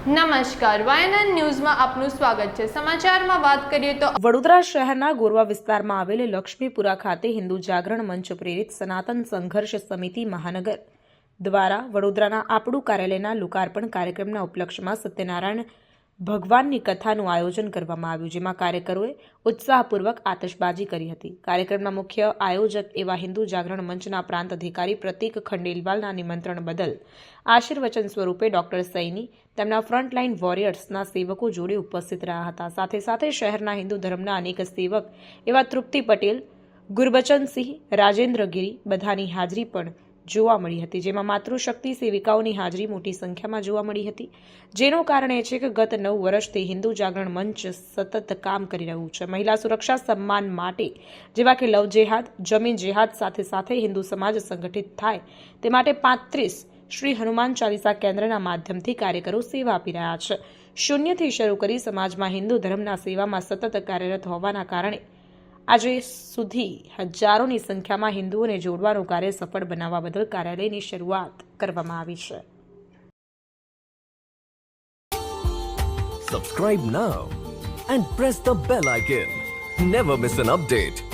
નમસ્કાર, વાયનન ન્યૂઝમાં આપનું સ્વાગત છે. સમાચારમાં વાત કરીએ તો વડોદરા શહેરના ગોરવા વિસ્તારમાં આવેલ લક્ષ્મીપુરા ખાતે હિન્દુ જાગરણ મંચ પ્રેરિત સનાતન સંઘર્ષ સમિતિ મહાનગર દ્વારા વડોદરાના આપણું કાર્યાલયના લોકાર્પણ કાર્યક્રમના ઉપલક્ષમાં સત્યનારાયણ ભગવાનની કથાનું આયોજન કરવામાં આવ્યું, જેમાં કાર્યકરોએ ઉત્સાહપૂર્વક આતશબાજી કરી હતી. કાર્યક્રમના મુખ્ય આયોજક એવા હિન્દુ જાગરણ મંચના પ્રાંત અધિકારી પ્રતિક ખંડેલવાલના નિમંત્રણ બદલ આશીર્વચન સ્વરૂપે ડોક્ટર સૈની, તેમના ફ્રન્ટલાઇન વોરિયર્સના સેવકો જોડે ઉપસ્થિત રહ્યા હતા. સાથે સાથે શહેરના હિન્દુ ધર્મના અનેક સેવક એવા તૃપ્તિ પટેલ, ગુરબચનસિંહ રાજેન્દ્ર ગીરી બધાની હાજરી પણ જોવા મળી હતી, જેમાં માતૃશક્તિ સેવિકાઓની હાજરી મોટી સંખ્યામાં જોવા મળી હતી. જેનું કારણ એ છે કે ગત નવ વર્ષથી હિન્દુ જાગરણ મંચ સતત કામ કરી રહ્યું છે. મહિલા સુરક્ષા સન્માન માટે, જેવા કે લવ જેહાદ, જમીન જેહાદ સાથે સાથે હિન્દુ સમાજ સંગઠિત થાય, તે માટે પાંત્રીસ શ્રી હનુમાન ચાલીસા કેન્દ્રના માધ્યમથી કાર્યકરો સેવા આપી રહ્યા છે. શૂન્યથી શરૂ કરી સમાજમાં હિન્દુ ધર્મના સેવામાં સતત કાર્યરત હોવાના કારણે આજે સુધી હજારોની સંખ્યામાં હિન્દુઓને જોડવાનું કાર્ય સફળ બનાવવા બદલ કાર્યાલયની શરૂઆત કરવામાં આવી છે subscribe now and press the bell icon never miss an update.